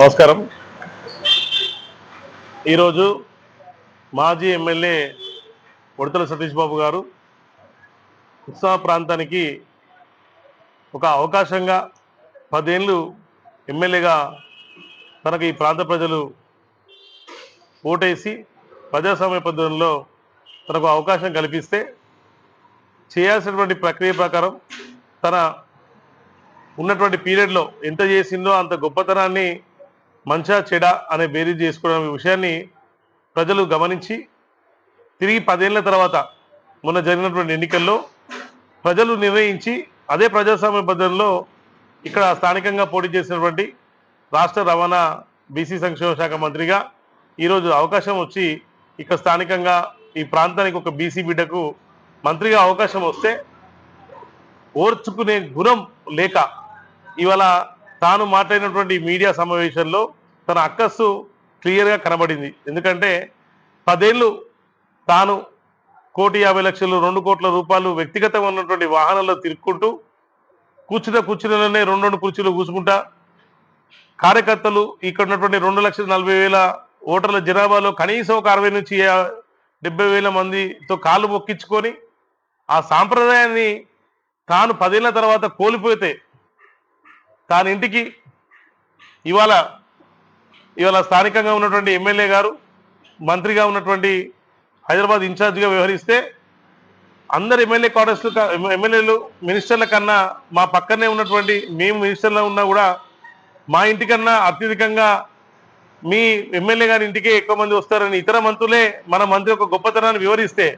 నమస్కారం. ఈరోజు మాజీ ఎమ్మెల్యే ఉడతల సతీష్ బాబు గారు ఉత్సాహ ప్రాంతానికి ఒక అవకాశంగా పదేళ్ళు ఎమ్మెల్యేగా తనకు ఈ ప్రాంత ప్రజలు ఓటేసి ప్రజాస్వామ్య పద్ధతుల్లో తనకు అవకాశం కల్పిస్తే చేయాల్సినటువంటి ప్రక్రియ ప్రకారం తన ఉన్నటువంటి పీరియడ్లో ఎంత చేసిందో అంత గొప్పతనాన్ని మంచా చెడ అనే బేరీ చేసుకోవడం విషయాన్ని ప్రజలు గమనించి తిరిగి పదేళ్ళ తర్వాత మొన్న జరిగినటువంటి ఎన్నికల్లో ప్రజలు నిర్ణయించి అదే ప్రజాస్వామ్య పద్ధతిలో ఇక్కడ స్థానికంగా పోటీ చేసినటువంటి రాష్ట్ర రవాణా బీసీ సంక్షేమ శాఖ మంత్రిగా ఈరోజు అవకాశం వచ్చి ఇక్కడ స్థానికంగా ఈ ప్రాంతానికి ఒక బీసీ బిడ్డకు మంత్రిగా అవకాశం వస్తే ఓర్చుకునే గుణం లేక ఇవాళ తాను మాట్లాడినటువంటి మీడియా సమావేశంలో తన అక్కస్సు క్లియర్గా కనబడింది. ఎందుకంటే పదేళ్ళు తాను కోటి యాభై లక్షలు రెండు కోట్ల రూపాయలు వ్యక్తిగతంగా ఉన్నటువంటి వాహనాల్లో తిరుక్కుంటూ కూర్చున్న కుర్చీలలోనే రెండు రెండు కుర్చీలు కూసుకుంటా కార్యకర్తలు ఇక్కడ ఉన్నటువంటి రెండు లక్షల నలభై వేల ఓటర్ల జనాభాలో కనీసం ఒక అరవై నుంచి డెబ్బై వేల మందితో కాళ్ళు మొక్కించుకొని ఆ సాంప్రదాయాన్ని తాను పదేళ్ళ తర్వాత కోల్పోతే తాను ఇంటికి ఇవాళ ఇవాళ స్థానికంగా ఉన్నటువంటి ఎమ్మెల్యే గారు మంత్రిగా ఉన్నటువంటి హైదరాబాద్ ఇన్ఛార్జిగా వ్యవహరిస్తే అందరు ఎమ్మెల్యే క్వార్టర్స్ ఎమ్మెల్యేలు మినిస్టర్ల కన్నా మా పక్కనే ఉన్నటువంటి మేము మినిస్టర్లో ఉన్నా కూడా మా ఇంటికన్నా అత్యధికంగా మీ ఎమ్మెల్యే గారి ఇంటికే ఎక్కువ మంది వస్తారని ఇతర మంత్రులే మన మంత్రి యొక్క గొప్పతనాన్ని వివరిస్తే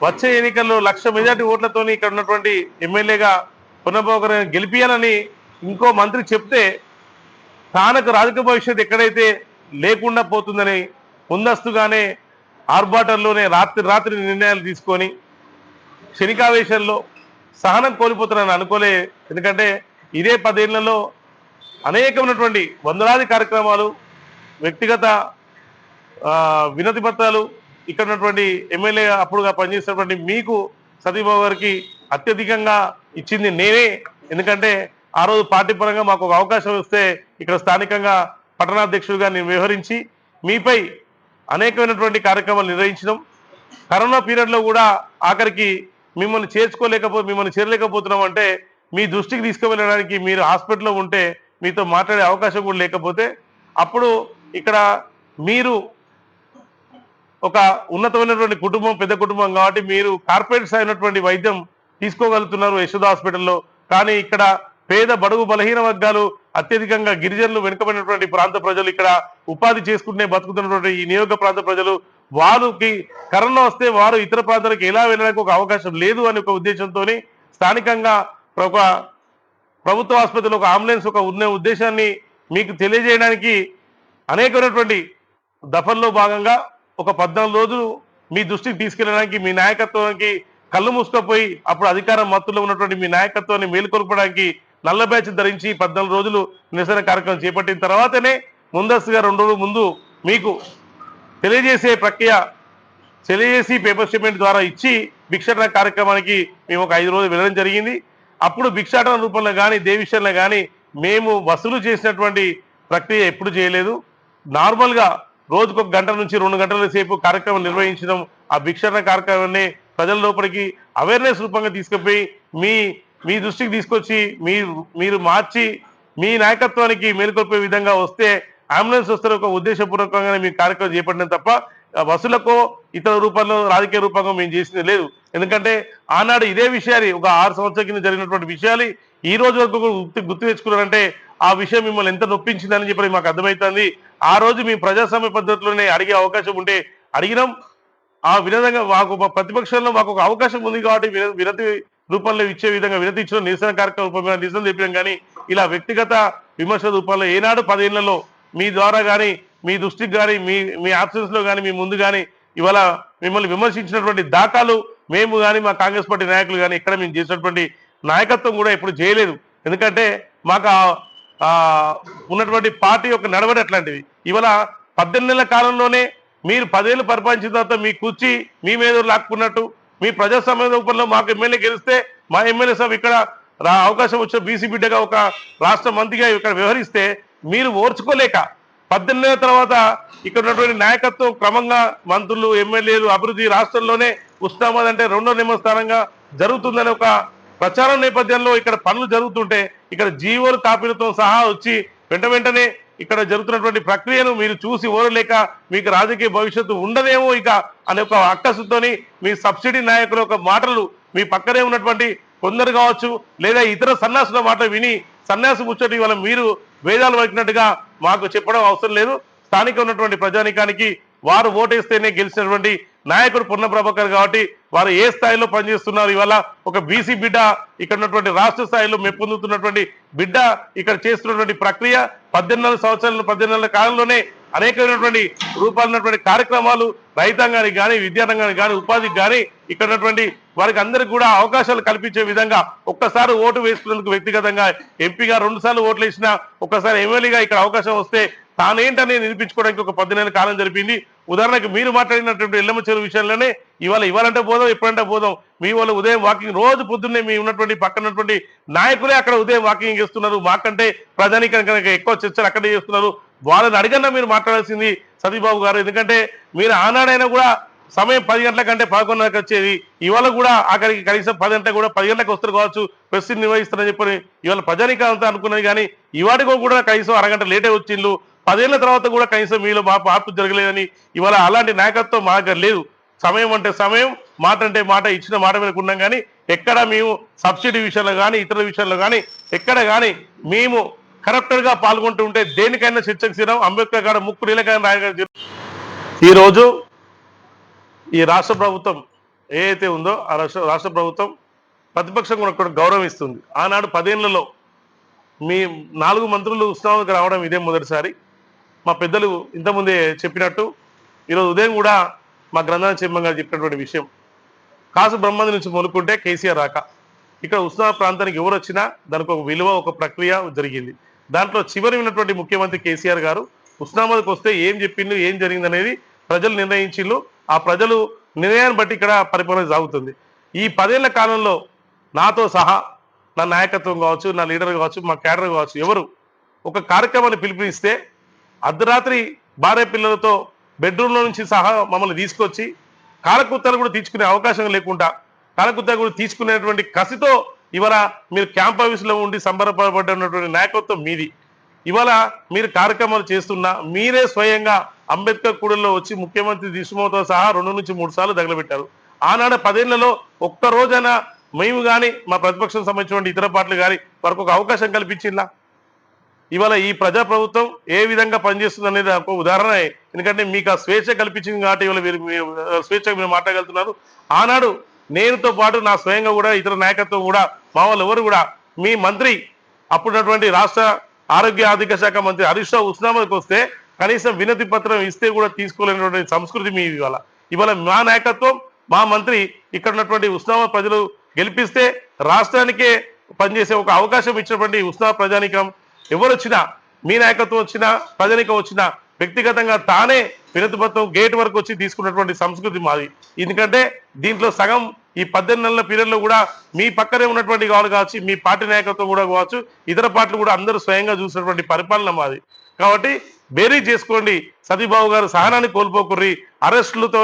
వచ్చే ఎన్నికల్లో లక్ష మెజార్టీ ఓట్లతోని ఇక్కడ ఉన్నటువంటి ఎమ్మెల్యేగా పునర్భోగ గెలిపియాలని ఇంకో మంత్రి చెప్తే తానకు రాజకీయ భవిష్యత్తు ఎక్కడైతే లేకుండా పోతుందని ముందస్తుగానే ఆర్భాటంలోనే రాత్రి రాత్రి నిర్ణయాలు తీసుకొని శనికావేశంలో సహనం కోల్పోతున్నాను అనుకోలే. ఎందుకంటే ఇదే పదేళ్ళలో అనేకమైనటువంటి వందలాది కార్యక్రమాలు వ్యక్తిగత వినతి పత్రాలు ఇక్కడ ఉన్నటువంటి ఎమ్మెల్యే అప్పుడుగా పనిచేసినటువంటి మీకు సతీబాబు గారికి అత్యధికంగా ఇచ్చింది నేనే. ఎందుకంటే ఆ రోజు పార్టీ పరంగా మాకు ఒక అవకాశం ఇస్తే ఇక్కడ స్థానికంగా పట్టణాధ్యక్షుడిగా నేను వ్యవహరించి మీపై అనేకమైనటువంటి కార్యక్రమాలు నిర్వహించడం కరోనా పీరియడ్లో కూడా ఆఖరికి మిమ్మల్ని చేర్చుకోలేకపో మిమ్మల్ని చేరలేకపోతున్నాం అంటే మీ దృష్టికి తీసుకువెళ్ళడానికి మీరు హాస్పిటల్లో ఉంటే మీతో మాట్లాడే అవకాశం కూడా లేకపోతే అప్పుడు ఇక్కడ మీరు ఒక ఉన్నతమైనటువంటి కుటుంబం పెద్ద కుటుంబం కాబట్టి మీరు కార్పొరేట్స్ అయినటువంటి వైద్యం తీసుకోగలుగుతున్నారు యశోద హాస్పిటల్లో. కానీ ఇక్కడ పేద బడుగు బలహీన వర్గాలు అత్యధికంగా గిరిజనులు వెనుకబడినటువంటి ప్రాంత ప్రజలు ఇక్కడ ఉపాధి చేసుకుంటే బతుకుతున్నటువంటి ఈ నియోజక ప్రాంత ప్రజలు వారికి కరోనా వస్తే వారు ఇతర ప్రాంతాలకు ఎలా వెళ్ళడానికి ఒక అవకాశం లేదు అనే ఒక ఉద్దేశంతో స్థానికంగా ఒక ప్రభుత్వ ఆసుపత్రిలో ఒక అంబులెన్స్ ఒక ఉన్న ఉద్దేశాన్ని మీకు తెలియజేయడానికి అనేకమైనటువంటి దఫల్లో భాగంగా ఒక పద్నాలుగు రోజులు మీ దృష్టికి తీసుకెళ్ళడానికి మీ నాయకత్వానికి కళ్ళు మూసుకపోయి అప్పుడు అధికారం మత్తులో ఉన్నటువంటి మీ నాయకత్వాన్ని మేలుకొల్పడానికి నల్ల బ్యాచ్ ధరించి పద్నాలుగు రోజులు నిరసన కార్యక్రమం చేపట్టిన తర్వాతనే ముందస్తుగా రెండు రోజుల ముందు మీకు తెలియజేసే ప్రక్రియ తెలియజేసి పేపర్ స్టేట్మెంట్ ద్వారా ఇచ్చి భిక్షాటన కార్యక్రమానికి మేము ఒక ఐదు రోజులు వెళ్ళడం జరిగింది. అప్పుడు భిక్షాటన రూపంలో కానీ దేవిషయంలో కానీ మేము వసూలు చేసినటువంటి ప్రక్రియ ఎప్పుడు చేయలేదు. నార్మల్గా రోజుకు ఒక గంట నుంచి రెండు గంటల సేపు కార్యక్రమం నిర్వహించడం ఆ భిక్షాటన కార్యక్రమాన్ని ప్రజల లోపలికి అవేర్నెస్ రూపంగా తీసుకుపోయి మీ మీ దృష్టికి తీసుకొచ్చి మీరు మీరు మార్చి మీ నాయకత్వానికి మేలుకొల్పే విధంగా వస్తే అంబులెన్స్ వస్తారు ఒక ఉద్దేశపూర్వకంగానే మీ కార్యక్రమం చేపట్టడం తప్ప బస్సులకు ఇతర రూపంలో రాజకీయ రూపంగా మేము చేసింది లేదు. ఎందుకంటే ఆనాడు ఇదే విషయాలు ఒక ఆరు సంవత్సరాల కింద జరిగినటువంటి విషయాలు ఈ రోజు వరకు గుర్తు గుర్తు తెచ్చుకున్నారంటే ఆ విషయం మిమ్మల్ని ఎంత నొప్పించిందని చెప్పి మాకు అర్థమవుతుంది. ఆ రోజు మీ ప్రజాస్వామ్య పద్ధతిలోనే అడిగే అవకాశం ఉంటే అడిగినాం. ఆ విధంగా మాకు మా ప్రతిపక్షంలో మాకు ఒక అవకాశం ఉంది కాబట్టి వినతి రూపంలో ఇచ్చే విధంగా వినతి ఇచ్చిన నిరసన కార్యక్రమ రూపంలో నిరసన చెప్పినాం కానీ ఇలా వ్యక్తిగత విమర్శ రూపంలో ఏనాడు పదేళ్ళలో మీ ద్వారా కానీ మీ దృష్టికి కానీ మీ మీ ఆబ్సెన్స్లో కానీ మీ ముందు కానీ ఇవాళ మిమ్మల్ని విమర్శించినటువంటి దాఖలు మేము కానీ మా కాంగ్రెస్ పార్టీ నాయకులు కానీ ఇక్కడ మేము చేసినటువంటి నాయకత్వం కూడా ఇప్పుడు చేయలేదు. ఎందుకంటే మాకు ఉన్నటువంటి పార్టీ యొక్క నడవడి అట్లాంటివి ఇవాళ పద్దెనిమిది నెలల కాలంలోనే మీరు పదేళ్ళు పరిపాలించిన తర్వాత మీ కూర్చి మీ మీద లాక్కున్నట్టు మీ ప్రజాస్వామ్య రూపంలో మాకు ఎమ్మెల్యే గెలిస్తే మా ఎమ్మెల్యే సార్ ఇక్కడ రా అవకాశం వచ్చిన బీసీ బిడ్డగా ఒక రాష్ట్ర మంత్రిగా ఇక్కడ వ్యవహరిస్తే మీరు ఓర్చుకోలేక పద్దెనిమిది తర్వాత ఇక్కడ ఉన్నటువంటి నాయకత్వం క్రమంగా మంత్రులు ఎమ్మెల్యేలు అభివృద్ధి రాష్ట్రంలోనే ఉస్నామాద్ అంటే రెండో నెంబర్ జరుగుతుందని ఒక ప్రచారం నేపథ్యంలో ఇక్కడ పనులు జరుగుతుంటే ఇక్కడ జీవోలు కాపీలతో సహా వచ్చి వెంట వెంటనే ఇక్కడ జరుగుతున్నటువంటి ప్రక్రియను మీరు చూసి ఓరలేక మీకు రాజకీయ భవిష్యత్తు ఉండదేమో ఇక అనే ఒక అక్కసుతోని మీ సబ్సిడీ నాయకుల యొక్క మాటలు మీ పక్కనే ఉన్నటువంటి కొందరు కావచ్చు లేదా ఇతర సన్యాసుల మాట విని సన్యాసి ముచ్చటి వల్ల మీరు వేదాలు వచ్చినట్టుగా మాకు చెప్పడం అవసరం లేదు. స్థానిక ఉన్నటువంటి ప్రజానికానికి వారు ఓటేస్తేనే గెలిచినటువంటి నాయకుడు పొన్న ప్రభాకర్ కాబట్టి వారు ఏ స్థాయిలో పనిచేస్తున్నారు? ఇవాళ ఒక బీసీ బిడ్డ ఇక్కడ ఉన్నటువంటి రాష్ట్ర స్థాయిలో మెప్పొందుతున్నటువంటి బిడ్డ ఇక్కడ చేస్తున్నటువంటి ప్రక్రియ పద్దెనిమిది సంవత్సరాల పద్దెనిమిది కాలంలోనే అనేకమైనటువంటి రూపాలైనటువంటి కార్యక్రమాలు రైతాంగానికి కానీ విద్యారంగానికి కానీ ఉపాధికి కానీ ఇక్కడ ఉన్నటువంటి వారికి అందరికి కూడా అవకాశాలు కల్పించే విధంగా ఒక్కసారి ఓటు వేసుకునేందుకు వ్యక్తిగతంగా ఎంపీగా రెండు సార్లు ఓట్లు వేసినా ఒక్కసారి ఎమ్మెల్యేగా ఇక్కడ అవకాశం వస్తే తానేంటనేది నిరూపించుకోవడానికి ఒక పద్దెనిమిది కాలం జరిపింది. ఉదాహరణకు మీరు మాట్లాడినటువంటి ఎల్లమ్మ చెరువు విషయంలోనే ఇవాళ ఇవ్వాలంటే పోదాం ఎప్పుడంటే పోదాం. మీ వాళ్ళు ఉదయం వాకింగ్ రోజు పొద్దున్నే మీ ఉన్నటువంటి పక్కన ఉన్నటువంటి నాయకులే అక్కడ ఉదయం వాకింగ్ చేస్తున్నారు. మాకంటే ప్రధానికరణ కనుక ఎక్కువ చర్చలు అక్కడే చేస్తున్నారు. వాళ్ళని అడిగన్నా మీరు మాట్లాడాల్సింది సతీబాబు గారు. ఎందుకంటే మీరు ఆనాడైనా కూడా సమయం పది గంటల కంటే పదకొండున్నరకు వచ్చేది. ఇవాళ కూడా అక్కడికి కనీసం పది గంటలకు కూడా పది గంటలకు వస్తారు కావచ్చు. ప్రెస్ నిర్వహిస్తారని చెప్పని ఇవాళ ప్రజానికంతా అనుకున్నది కానీ ఇవాటికో కూడా కనీసం అరగంట లేటే వచ్చిండ్లు. పదేళ్ళ తర్వాత కూడా కనీసం మీలో మా మార్పు జరగలేదని ఇవాళ అలాంటి నాయకత్వం మా దగ్గర లేదు. సమయం అంటే సమయం మాట అంటే మాట ఇచ్చిన మాట మీద ఉన్నాం కానీ ఎక్కడ మేము సబ్సిడీ విషయంలో కానీ ఇతర విషయంలో కానీ ఎక్కడ కానీ మేము కరెక్టర్గా పాల్గొంటూ ఉంటే దేనికైనా చర్చకు సిద్ధం అంబేద్కర్ గారు ముక్కు నీలకైనా రాయగారు ఈరోజు ఈ రాష్ట్ర ప్రభుత్వం ఏదైతే ఉందో ఆ రాష్ట్ర రాష్ట్ర ప్రభుత్వం ప్రతిపక్షం కూడా కూడా గౌరవం ఇస్తుంది ఆనాడు పదేళ్ళలో మీ నాలుగు మంత్రులు ఉత్సవానికి రావడం ఇదే మొదటిసారి. మా పెద్దలు ఇంతకుముందే చెప్పినట్టు ఈరోజు ఉదయం కూడా మా గ్రంథాల చెమ్మం గారు చెప్పినటువంటి విషయం. కాసు బ్రహ్మంది నుంచి మొలుకుంటే కేసీఆర్ రాక. ఇక్కడ ఉస్నా ప్రాంతానికి ఎవరు వచ్చినా దానికి ఒక విలువ ఒక ప్రక్రియ జరిగింది. దాంట్లో చివరి ఉన్నటువంటి ముఖ్యమంత్రి కేసీఆర్ గారు ఉస్నాబాద్కి వస్తే ఏం చెప్పిండు ఏం జరిగింది అనేది ప్రజలు నిర్ణయించిండ్రు. ఆ ప్రజలు నిర్ణయాన్ని బట్టి ఇక్కడ పరిపాలన సాగుతుంది. ఈ పదేళ్ళ కాలంలో నాతో సహా నా నాయకత్వం కావచ్చు నా లీడర్ కావచ్చు మా క్యాడర్ కావచ్చు ఎవరు ఒక కార్యక్రమాన్ని పిలుపునిస్తే అర్ధరాత్రి భార్య పిల్లలతో బెడ్రూమ్లో నుంచి సహా మమ్మల్ని తీసుకొచ్చి కాలకుత్తలు కూడా తీసుకునే అవకాశం లేకుండా కాలకుత్తలు కూడా తీసుకునేటువంటి కసితో ఇవాళ మీరు క్యాంప్ ఆఫీసులో ఉండి సంబరపడబడినటువంటి నాయకత్వం మీది. ఇవాళ మీరు కార్యక్రమాలు చేస్తున్నా మీరే స్వయంగా అంబేద్కర్ కూడల్లో వచ్చి ముఖ్యమంత్రి దిశమోతో సహా రెండు నుంచి మూడు సార్లు తగలబెట్టారు. ఆనాడు పదేళ్ళలో ఒక్క రోజైనా మేము కానీ మా ప్రతిపక్షం సంబంధించిన ఇతర పార్టీలు కానీ వారికి ఒక అవకాశం కల్పించిందా ఇవాళ ఈ ప్రజా ప్రభుత్వం ఏ విధంగా పనిచేస్తుంది అనేది ఒక ఉదాహరణ. ఎందుకంటే మీకు ఆ స్వేచ్ఛ కల్పించింది కాబట్టి ఇవాళ మీరు స్వేచ్ఛ స్వేచ్ఛగా మీరు మాట్లాడగలుగుతున్నారు. ఆనాడు నేనుతో పాటు నా స్వయంగా కూడా ఇతర నాయకత్వం కూడా మా వాళ్ళు ఎవరు కూడా మీ మంత్రి అప్పుడున్నటువంటి రాష్ట్ర ఆరోగ్య ఆర్థిక శాఖ మంత్రి హరీష్ రావు ఉస్నామాకి వస్తే కనీసం వినతి పత్రం ఇస్తే కూడా తీసుకోలేనటువంటి సంస్కృతి మీ ఇవాళ. ఇవాళ మా నాయకత్వం మా మంత్రి ఇక్కడ ఉన్నటువంటి ఉస్నామా ప్రజలు గెలిపిస్తే రాష్ట్రానికే పనిచేసే ఒక అవకాశం ఇచ్చినటువంటి ఉస్నా ప్రజానికం ఎవరు వచ్చినా మీ నాయకత్వం వచ్చినా ప్రజానికం వచ్చినా వ్యక్తిగతంగా తానే వినతిపత్రం గేట్ వరకు వచ్చి తీసుకున్నటువంటి సంస్కృతి మాది. ఎందుకంటే దీంట్లో సగం ఈ పద్దెనిమిది నెలల పీరియడ్లో కూడా మీ పక్కనే ఉన్నటువంటి వాళ్ళు కావచ్చు మీ పార్టీ నాయకత్వం కూడా కావచ్చు ఇతర పార్టీలు కూడా అందరూ స్వయంగా చూసినటువంటి పరిపాలన మాది. కాబట్టి బేరీ చేసుకోండి. సతీబాబు గారు సహనాన్ని కోల్పోకుర్రి. అరెస్టులతో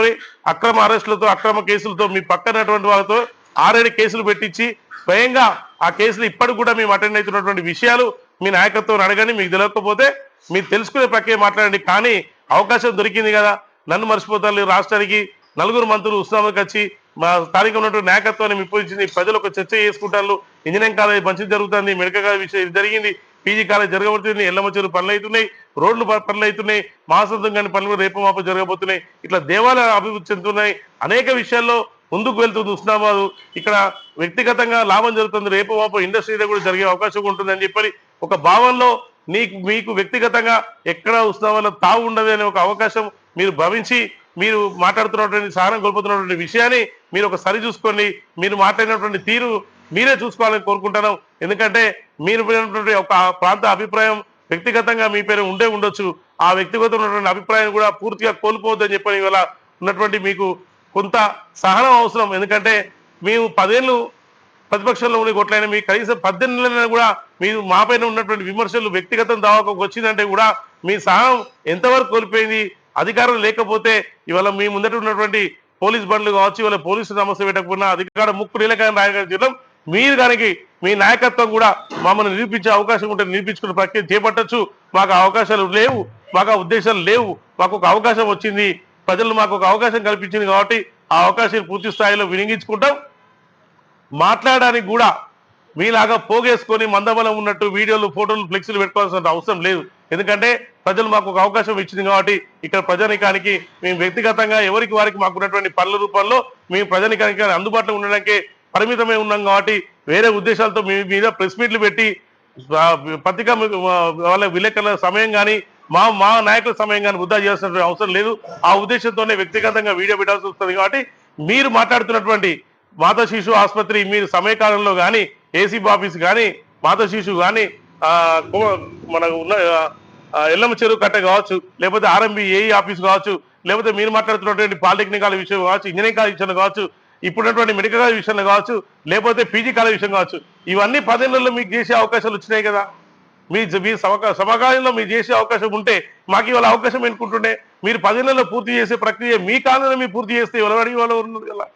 అక్రమ అరెస్టులతో అక్రమ కేసులతో మీ పక్కనటువంటి వాళ్ళతో ఆరేడు కేసులు పెట్టించి స్వయంగా ఆ కేసులు ఇప్పటికి కూడా మేము అటెండ్ అవుతున్నటువంటి విషయాలు మీ నాయకత్వం అడగండి మీకు తెలియకపోతే మీరు తెలుసుకునే ప్రక్రియ మాట్లాడండి. కానీ అవకాశం దొరికింది కదా. నన్ను మర్చిపోతారు రాష్ట్రానికి. నలుగురు మంత్రులు ఉస్నామాకి వచ్చి మా స్థానిక ఉన్నటువంటి నాయకత్వాన్ని మెప్పించింది ప్రజలు ఒక చర్చ చేసుకుంటారు. ఇంజనీరింగ్ కాలేజ్ మంచి జరుగుతుంది. మెడికల్ కాలేజ్ విషయం ఇది జరిగింది. పీజీ కాలేజ్ జరగబోతుంది ఎల్లమ్మ చెరువు పనులు అవుతున్నాయి. రోడ్లు పనులు అవుతున్నాయి. మహాసంతం కానీ పనులు రేపు మాప జరగబోతున్నాయి. ఇట్లా దేవాలయాలు అభివృద్ధి చెందుతున్నాయి. అనేక విషయాల్లో ముందుకు వెళ్తుంది ఉస్నాబాద్ ఇక్కడ వ్యక్తిగతంగా లాభం జరుగుతుంది. రేపు మాప ఇండస్ట్రీలో కూడా జరిగే అవకాశం ఉంటుందని చెప్పి ఒక భావంలో నీకు మీకు వ్యక్తిగతంగా ఎక్కడ ఉస్నాబాద్లో తావు ఉండదు అనే ఒక అవకాశం మీరు భావించి మీరు మాట్లాడుతున్నటువంటి సహనం కోల్పోతున్నటువంటి విషయాన్ని మీరు ఒక సరి చూసుకోండి. మీరు మాట్లాడినటువంటి తీరు మీరే చూసుకోవాలని కోరుకుంటున్నాం. ఎందుకంటే మీరు పోయినటువంటి ఒక ప్రాంత అభిప్రాయం వ్యక్తిగతంగా మీ పేరు ఉండే ఉండొచ్చు. ఆ వ్యక్తిగతమైనటువంటి అభిప్రాయం కూడా పూర్తిగా కోల్పోవద్దని చెప్పని ఇవాళ ఉన్నటువంటి మీకు కొంత సహనం అవసరం. ఎందుకంటే మేము పదేళ్ళు ప్రతిపక్షంలో ఉండి కొట్లైన మీ కనీసం పద్దెనిమిది నెలలైనా కూడా మీరు మాపైన ఉన్నటువంటి విమర్శలు వ్యక్తిగతం దావాకు వచ్చిందంటే కూడా మీ సహనం ఎంతవరకు కోల్పోయింది? అధికారం లేకపోతే ఇవాళ మీ ముందట ఉన్నటువంటి పోలీస్ బండ్లు కావచ్చు ఇవాళ పోలీసు సమస్య పెట్టకపోయినా అధికారం ముక్కు నీలకాయ రాయడం మీరు కనుక మీ నాయకత్వం కూడా మమ్మల్ని నిరూపించే అవకాశం ఉంటే నిరూపించుకునే ప్రక్రియ చేపట్టచ్చు. మాకు ఆ అవకాశాలు లేవు మాకు ఆ ఉద్దేశాలు లేవు. మాకు ఒక అవకాశం వచ్చింది ప్రజలు మాకు ఒక అవకాశం కల్పించింది కాబట్టి ఆ అవకాశాన్ని పూర్తి స్థాయిలో వినియోగించుకుంటాం. మాట్లాడడానికి కూడా మీలాగా పోగేసుకొని మందబలం ఉన్నట్టు వీడియోలు ఫోటోలు ఫ్లెక్సీలు పెట్టుకోవాల్సిన అవసరం లేదు. ఎందుకంటే ప్రజలు మాకు ఒక అవకాశం ఇచ్చింది కాబట్టి ఇక్కడ ప్రజానికానికి మేము వ్యక్తిగతంగా ఎవరికి వారికి మాకు ఉన్నటువంటి పనుల రూపంలో మేము ప్రజానికానికి అందుబాటులో ఉండడానికి పరిమితమై ఉన్నాం కాబట్టి వేరే ఉద్దేశాలతో మీ మీద ప్రెస్ మీట్లు పెట్టి పత్రికా వాళ్ళ విలేకరుల సమయం కానీ మా మా నాయకుల సమయం కానీ వృద్ధా చేయాల్సిన అవసరం లేదు. ఆ ఉద్దేశంతోనే వ్యక్తిగతంగా వీడియో పెట్టాల్సి వస్తుంది కాబట్టి మీరు మాట్లాడుతున్నటువంటి మాతా శిశు ఆసుపత్రి మీరు సమయకాలంలో కానీ ఏసీబీ ఆఫీస్ కానీ మాతా శిశు కానీ మనకు ఉన్న ఎల్లమ్మ చెరువు కట్ట కావచ్చు లేకపోతే ఆర్ఎంబి ఏఈ ఆఫీస్ కావచ్చు లేకపోతే మీరు మాట్లాడుతున్నటువంటి పాలిటెక్నిక్ కాలేజ్ విషయం కావచ్చు ఇంజనీరింగ్ కాలేజ్ విషయంలో కావచ్చు ఇప్పుడున్నటువంటి మెడికల్ కాలేజ్ విషయంలో కావచ్చు లేకపోతే పీజీ కాలేజ్ విషయం కావచ్చు ఇవన్నీ పదేళ్ళలో మీకు చేసే అవకాశాలు వచ్చినాయి కదా. మీ మీ సమకాలీనంలో సమకాలంలో మీరు చేసే అవకాశం ఉంటే మాకు ఇవాళ అవకాశం ఎన్నుకుంటుండే మీరు పదేళ్ళలో పూర్తి చేసే ప్రక్రియ మీ కాలంలో మీరు పూర్తి చేస్తే ఎవరు అడిగి వాళ్ళు ఉన్నది కదా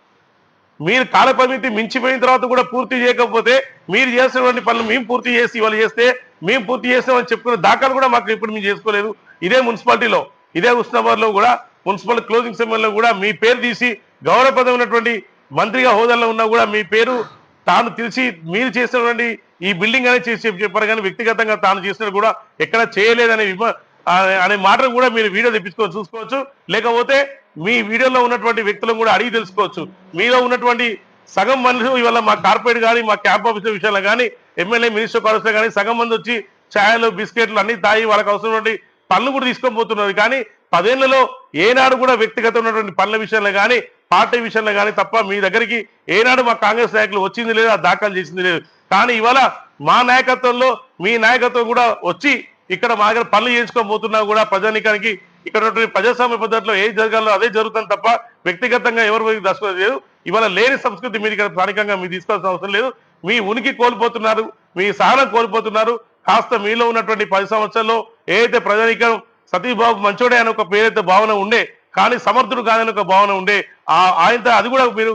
మీరు కాల పరిమితి మించిపోయిన తర్వాత కూడా పూర్తి చేయకపోతే మీరు చేస్తున్నటువంటి పనులు మేము పూర్తి చేసి ఇవాళ చేస్తే మేము పూర్తి చేస్తామని చెప్పుకునే దాఖలు కూడా మాకు ఇప్పుడు మేము చేసుకోలేదు. ఇదే మున్సిపాలిటీలో ఇదే ఉస్నాబాద్లో కూడా మున్సిపల్ క్లోజింగ్ సమయంలో కూడా మీ పేరు తీసి గౌరవప్రదమైనటువంటి ఉన్నటువంటి మంత్రిగా హోదాలో ఉన్నా కూడా మీ పేరు తాను తెలిసి మీరు చేసినటువంటి ఈ బిల్డింగ్ అనేది చేసి చెప్పారు కానీ వ్యక్తిగతంగా తాను చేసినట్టు కూడా ఎక్కడ చేయలేదనే విమ అనే మాటను కూడా మీరు వీడియో తెప్పించుకొని చూసుకోవచ్చు. లేకపోతే మీ వీడియోలో ఉన్నటువంటి వ్యక్తులను కూడా అడిగి తెలుసుకోవచ్చు. మీలో ఉన్నటువంటి సగం మనుషులు ఇవాళ మా కార్పొరేట్ కానీ మా క్యాంప్ ఆఫీసర్ విషయంలో కానీ ఎమ్మెల్యే మినిస్టర్ కాలేజ్లో కానీ సగం మంది వచ్చి ఛాయలు బిస్కెట్లు అన్ని తాగి వాళ్ళకి అవసరమైనటువంటి పనులు కూడా తీసుకొని పోతున్నారు. కానీ పదేళ్ళలో ఏనాడు కూడా వ్యక్తిగత ఉన్నటువంటి పనుల విషయంలో కానీ పార్టీ విషయంలో కానీ తప్ప మీ దగ్గరికి ఏనాడు మా కాంగ్రెస్ నాయకులు వచ్చింది లేదు ఆ దాఖలు చేసింది లేదు. కానీ ఇవాళ మా నాయకత్వంలో మీ నాయకత్వం కూడా వచ్చి ఇక్కడ మా దగ్గర పనులు చేయించుకోబోతున్నా కూడా ప్రజానికానికి ఇక్కడ ప్రజాస్వామ్య పద్ధతిలో ఏది జరగాలో అదే జరుగుతుంది తప్ప వ్యక్తిగతంగా ఎవరు దర్శనం లేదు ఇవాళ లేని సంస్కృతి మీరు ఇక్కడ స్థానికంగా మీరు తీసుకోవాల్సిన అవసరం లేదు. మీ ఉనికి కోల్పోతున్నారు మీ సహనం కోల్పోతున్నారు. కాస్త మీలో ఉన్నటువంటి పది సంవత్సరాల్లో ఏదైతే ప్రజానికం సతీబాబు మంచోడే అనే ఒక పేరైతే భావన ఉండే కానీ సమర్థుడు కాదని ఒక భావన ఉండే ఆ ఆయనతో అది కూడా మీరు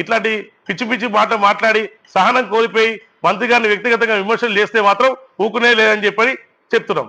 ఇట్లాంటి పిచ్చి పిచ్చి మాట మాట్లాడి సహనం కోల్పోయి మంత్రి గారిని వ్యక్తిగతంగా విమర్శలు చేస్తే మాత్రం ఊకునే లేదని చెప్పని చెప్తున్నాం.